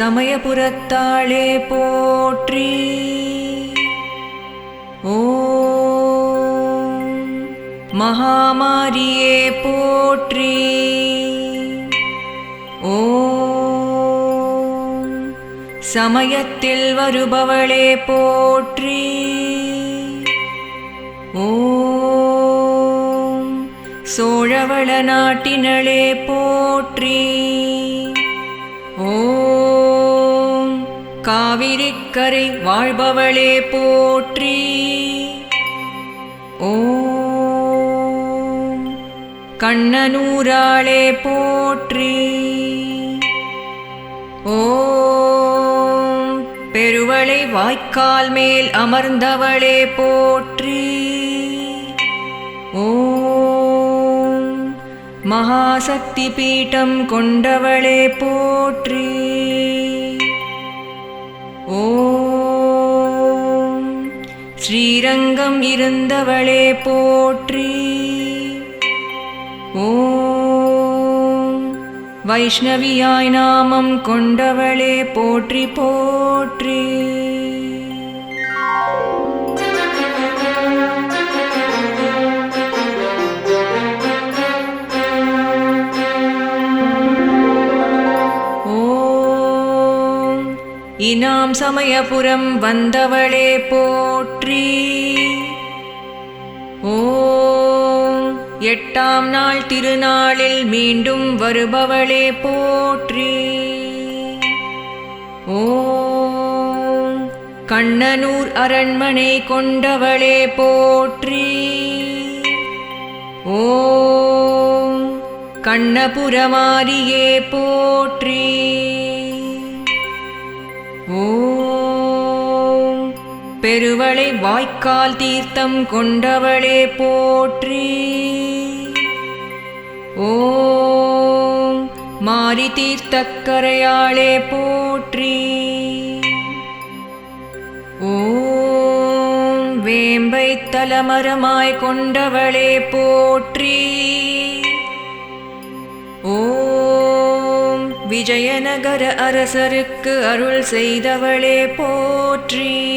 சமயபுரத்தாளே போற்றி. ஓம் மகாமாரியே போற்றி. ஓம் சமயத்தில் வருபவளே போற்றி. ஓம் சோழவள நாட்டினளே போற்றி. காவிரிக்கரை வாழ்பவளே போற்றி. ஓம். கண்ணனூராளே போற்றி. ஓம். பெருவளை வாய்க்கால் மேல் அமர்ந்தவளே போற்றி. ஓம். மகாசக்தி பீட்டம் கொண்டவளே போற்றி. ஓம். ஸ்ரீரங்கம் இருந்தவளே போற்றி. ஓம். வைஷ்ணவியாய் நாமம் கொண்டவளே போற்றி போற்றி. இனாம் சமயபுரம் வந்தவளே போற்றி. ஓம் எட்டாம் நாள் திருநாளில் மீண்டும் வருபவளே போற்றி. ஓம் கண்ணனூர் அரண்மனை கொண்டவளே போற்றி. ஓம் கண்ணபுரமாரியே போற்றி. ஓம். பெருவளை வாய்க்கால் தீர்த்தம் கொண்டவளே போற்றி. ஓம். மாரி தீர்த்தக்கரையாளே போற்றி. ஓம். வேம்பை தலமரமாய் கொண்டவளே போற்றி. ஓ விஜயநகர அரசருக்கு அருள் செய்தவளே போற்றி.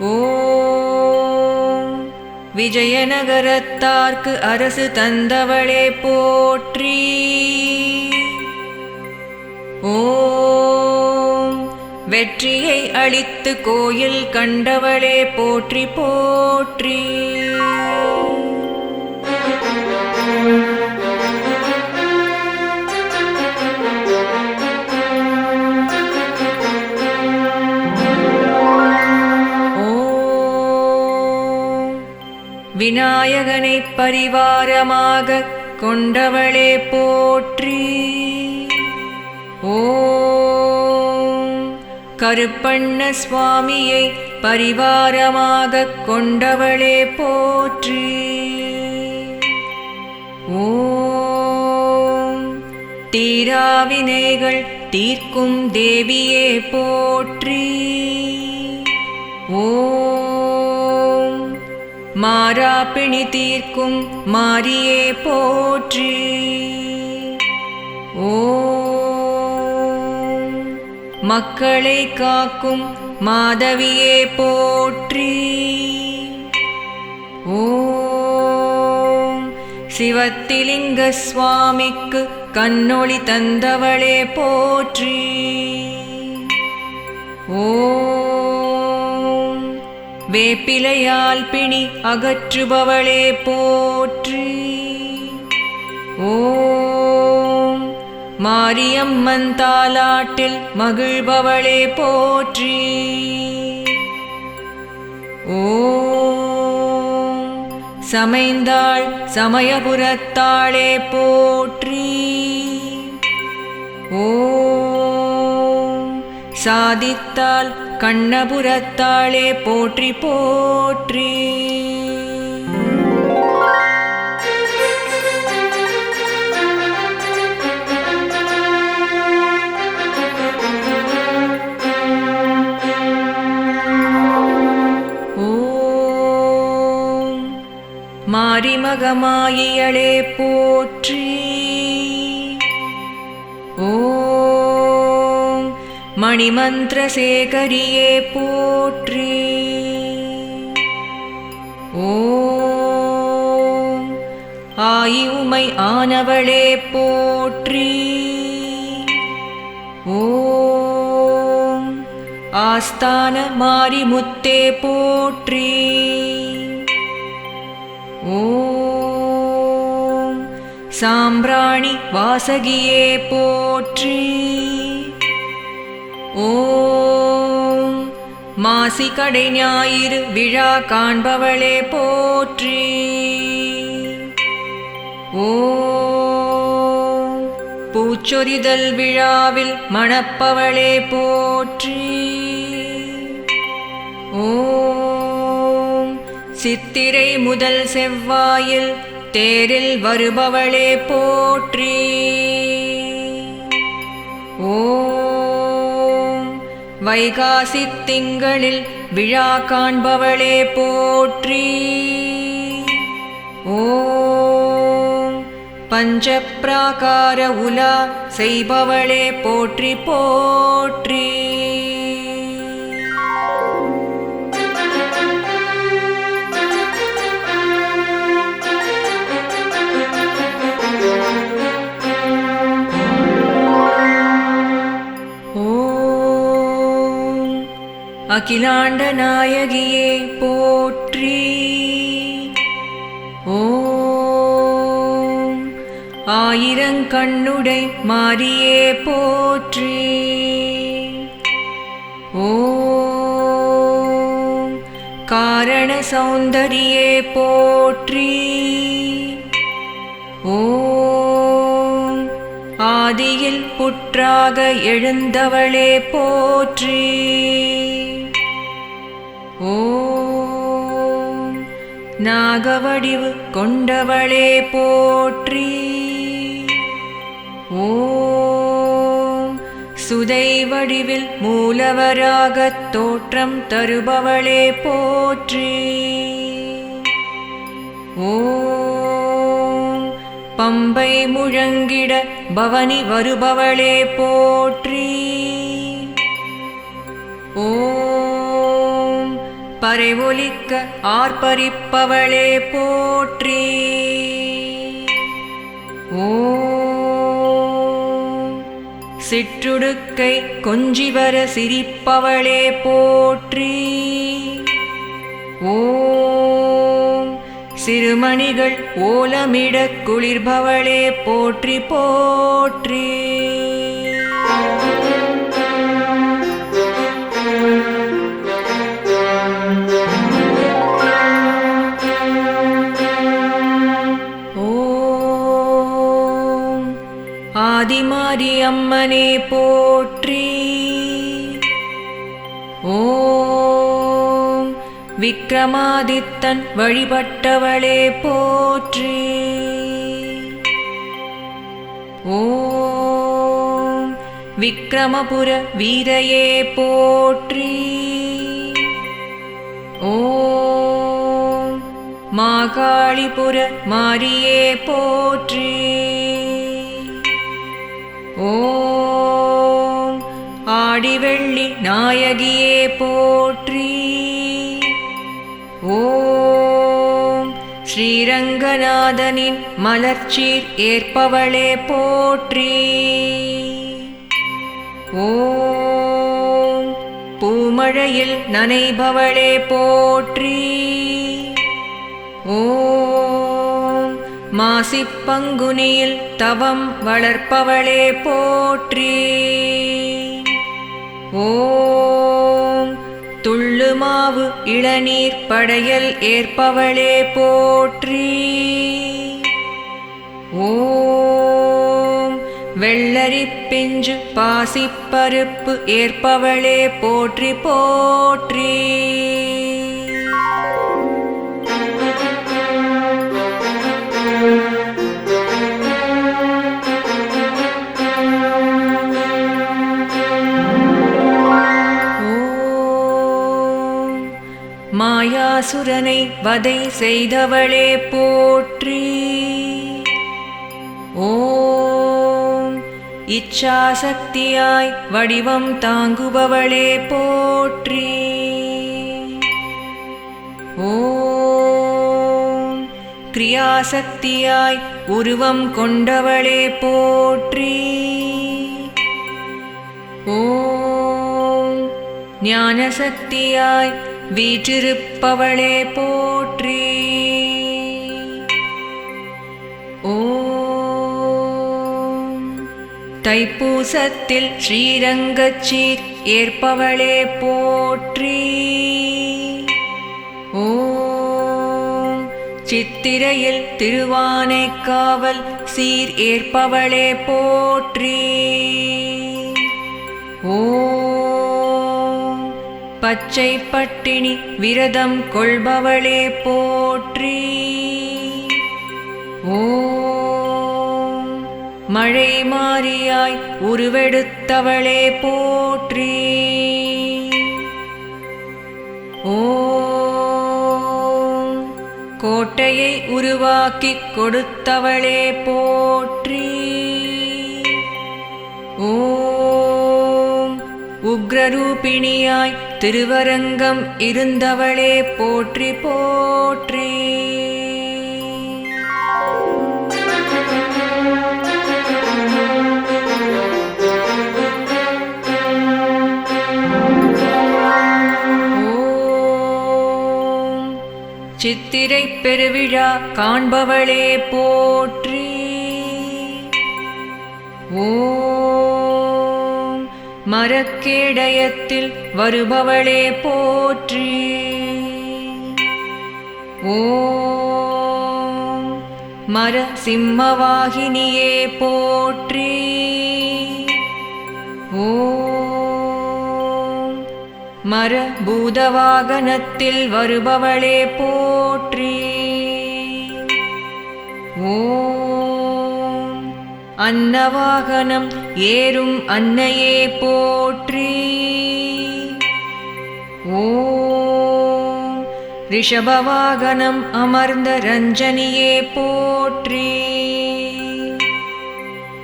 ஓம். விஜயநகரத்தார்க்கு அரசு தந்தவளே போற்றி. ஓம். வெற்றியை அளித்து கோயில் கண்டவளே போற்றி போற்றி. விநாயகனை பரிவாரமாக கொண்டவளே போற்றி. ஓம் கருப்பண்ண சுவாமியை பரிவாரமாக கொண்டவளே போற்றி. ஓம் தீராவினைகள் தீர்க்கும் தேவியே போற்றி. ஓம் மாறா பிணி தீர்க்கும் மாரியே போற்றி. ஓம். மக்களை காக்கும் மாதவியே போற்றி. ஓம். சிவத்திலிங்க சுவாமிக்கு கண்ணொளி தந்தவளே போற்றி. ஓ வேப்பிலையால் பிணி அகற்றுபவளே போற்றி. ஓம் மாரியம்மன் தாலாட்டில் மகிழ்பவளே போற்றி. ஓம் சமைந்தாள் சமயபுரத்தாளே போற்றி. ஓம் சாதித்தால் கண்ணபுரத்தாளே போற்றி போற்றி. மாரிமகமாயியளே போற்றி. ஓ மணிமந்திரசேகரியே போற்றி. ஓம். ஆயி உமை ஆனவளே போற்றி. ஓம். ஆஸ்தான மாரிமுத்தே போற்றி. ஓம். சாம்பிராணி வாசகியே போற்றி. ஓம். மாசிக்கடை ஞாயிறு விழா காண்பவளே போற்றி. ஓம். பூச்சொரிதல் விழாவில் மணப்பவளே போற்றி. ஓம். சித்திரை முதல் செவ்வாயில் தேரில் வருபவளே போற்றி. ஓம். வைகாசி திங்களில் விழா காண்பவளே போற்றி. ஓம் பஞ்சப்பிராகார உலா செய்பவளே போற்றி போற்றி. அகிலாண்ட நாயகியே போற்றி. ஓம். ஆயிரங்கண்ணுடை மாரியே போற்றி. ஓம். காரண சௌந்தரியே போற்றி. ஓம். ஆதியில் புற்றாக எழுந்தவளே போற்றி. ஓம் நாகவடிவு கொண்டவளே போற்றி. ஓம் சுதை வடிவில் மூலவராகத் தோற்றம் தருபவளே போற்றி. ஓம் பம்பை முழங்கிட பவனி வருபவளே போற்றி. பறைவொலிக்க ஆர்ப்பரிப்பவளே போற்றி. ஓ சிற்றுடுக்கை கொஞ்சிவர சிரிப்பவளே போற்றி. ஓம். சிறுமணிகள் ஓலமிடக் குளிர்பவளே போற்றி போற்றி. ஆதி அம்மனே போற்றி. ஓம் விக்ரமாதித்தன் வழிபட்டவளே போற்றி. ஓம் விக்ரமபுர வீரையே போற்றி. ஓம் மாகாளிபுர மாரியே போற்றி. ஓம் ஆடிவெள்ளி நாயகியே போற்றி. ஓம் ஸ்ரீரங்கநாதனின் மலர்ச்சீர் ஏற்பவளே போற்றி. ஓம் பூமழையில் நனைபவளே போற்றி. ஓம் மாசிப் பங்குனியில் தவம் வளர்ப்பவளே போற்றி. ஓம் துள்ளுமாவு இளநீர் படையல் ஏற்பவளே போற்றி. ஓம் வெள்ளரி பிஞ்சு பாசிப்பருப்பு ஏற்பவளே போற்றி போற்றி. மாயாசுரனை வதை செய்தவளே போற்றி. ஓம் இச்சாசக்தியாய் வடிவம் தாங்குபவளே போற்றி. ஓம் கிரியாசக்தியாய் உருவம் கொண்டவளே போற்றி. ஓம் ஞானசக்தியாய் வீற்றிருப்பவளே போற்றி. ஓம். தைப்பூசத்தில் ஸ்ரீரங்கச்சீர் ஏற்பவளே போற்றி. ஓம். சித்திரையில் திருவானைக்காவல் சீர் ஏற்பவளே போற்றி. ஓம். பச்சை பட்டினி விரதம் கொள்பவளே போற்றி. ஓ மழை மாறியாய் உருவெடுத்தவளே போற்றி. ஓ கோட்டையை உருவாக்கிக் கொடுத்தவளே போற்றி. ஓ உக்ரரூபிணியாய் திருவரங்கம் இருந்தவளே போற்றி போற்றி. சித்திரை பெருவிழா காண்பவளே போற்றி. ஓ மரக்கேடயத்தில் வருபவளே போற்றி. ஓம் மர சிம்மவாகினியே போற்றி. ஓம் மர பூதவாகனத்தில் வருபவளே போற்றி. ஓம் அன்னவாகனம் ஏறும் அன்னையே போற்றி. ஓம் ரிஷபவாகனம் அமர்ந்த ரஞ்சனியே போற்றி.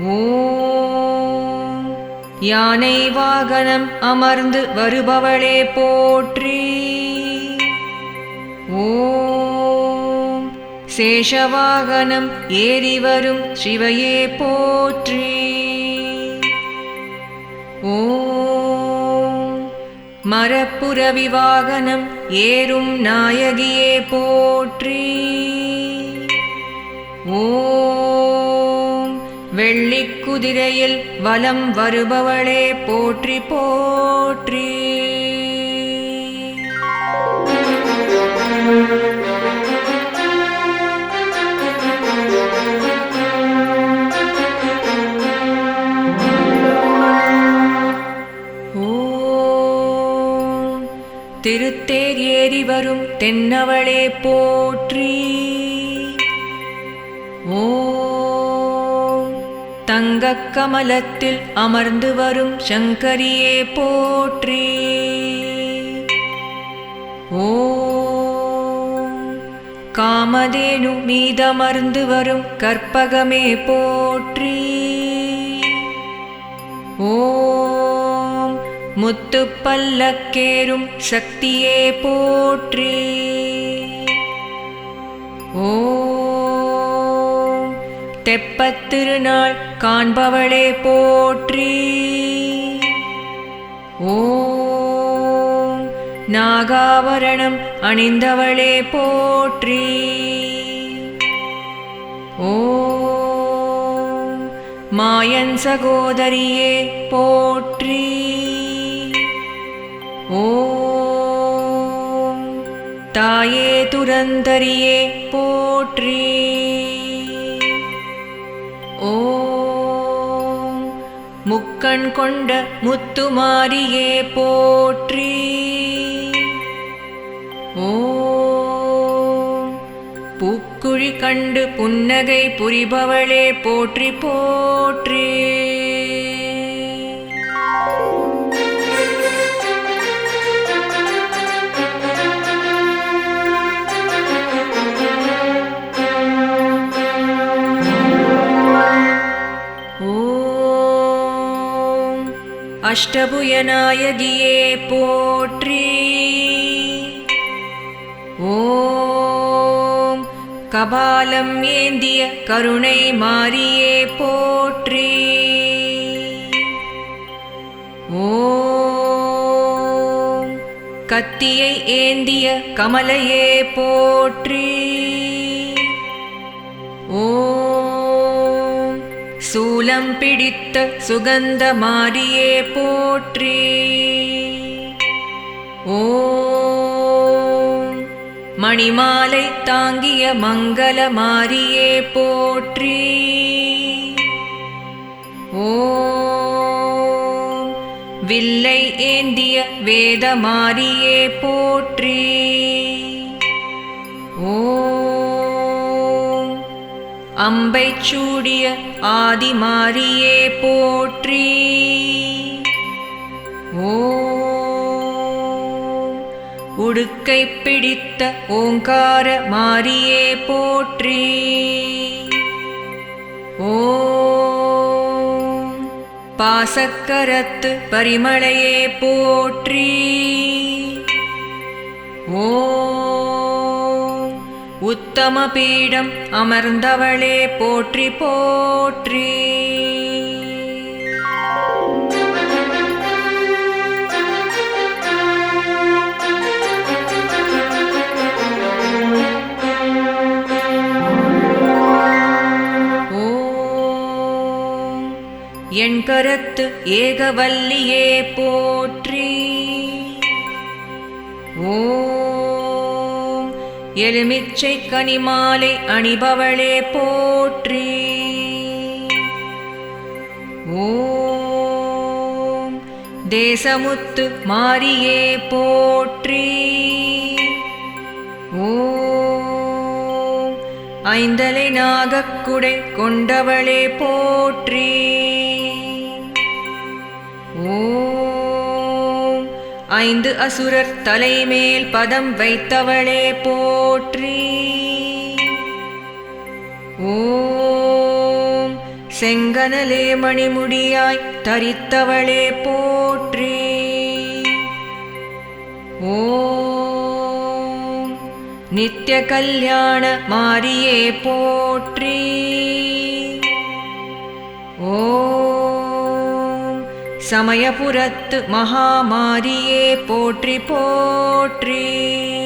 ஓம் யானை வாகனம் அமர்ந்து வருபவளே போற்றி. ஓம் சேஷவாகனம் ஏறி வரும் சிவையே போற்றி. ஓம். மரப்புரவி வாகனம் ஏறும் நாயகியே போற்றி. ஓம். வெள்ளிக் குதிரையில் வலம் வருபவளே போற்றி போற்றி. திருத்தேர் ஏறி வரும் தென்னவளே போற்றி. ஓம் தங்கக் கமலத்தில் அமர்ந்து வரும் சங்கரியே போற்றி. ஓம் காமதேனு மீதமர்ந்து வரும் கற்பகமே போற்றி. முத்து பல்லக்கேறும் சக்தியே போற்றி. ஓம். தெப்பத் காண்பவளே போற்றி. ஓம். நாகாவரணம் அணிந்தவளே போற்றி. ஓம். மாயன் சகோதரியே போற்றி. ஓம். தாயே துரந்தரியே போற்றி. ஓம். முக்கண் கொண்ட முத்துமாரியே போற்றி. ஓம். பூக்குழி கண்டு புன்னகை புரிபவளே போற்றி போற்றி. அஷ்டபுயநாயகியே போற்றி. ஓம் கபாலம் ஏந்திய கருணை மாரியே போற்றி. ஓம் கத்தியை ஏந்திய கமலையே போற்றி. சூலம் பிடித்த சுகந்த மாரியே போற்றி. ஓம். மணிமாலை தாங்கிய மங்கள மாரியே போற்றி. ஓம். வில்லை ஏந்திய வேத மாரியே போற்றி. அம்பை சூடிய ஆதிமாரியே போற்றி. ஓம் உடுக்கை பிடித்த ஓங்கார மாரியே போற்றி. ஓம் பாசக்கரத்து பரிமளையே போற்றி. ஓ உத்தம பீடம் அமர்ந்தவளே போற்றி போற்றி. ஓம். என் கரத்து ஏகவல்லியே போற்றி. எலுமிச்சை கனிமாலை அணிபவளே போற்றி. ஓம் தேசமுத்து மாரியே போற்றி. ஓம் ஐந்தலை நாகக்குடை கொண்டவளே போற்றி. ஐந்து அசுரர் தலைமேல் பதம் வைத்தவளே போற்றி. ஓம் செங்கனலே மணிமுடியாய் தரித்தவளே போற்றி. ஓம் நித்ய கல்யாண மாரியே போற்றி. ஓம் சமயபுரத்து மகாமாரியே போற்றி போற்றி.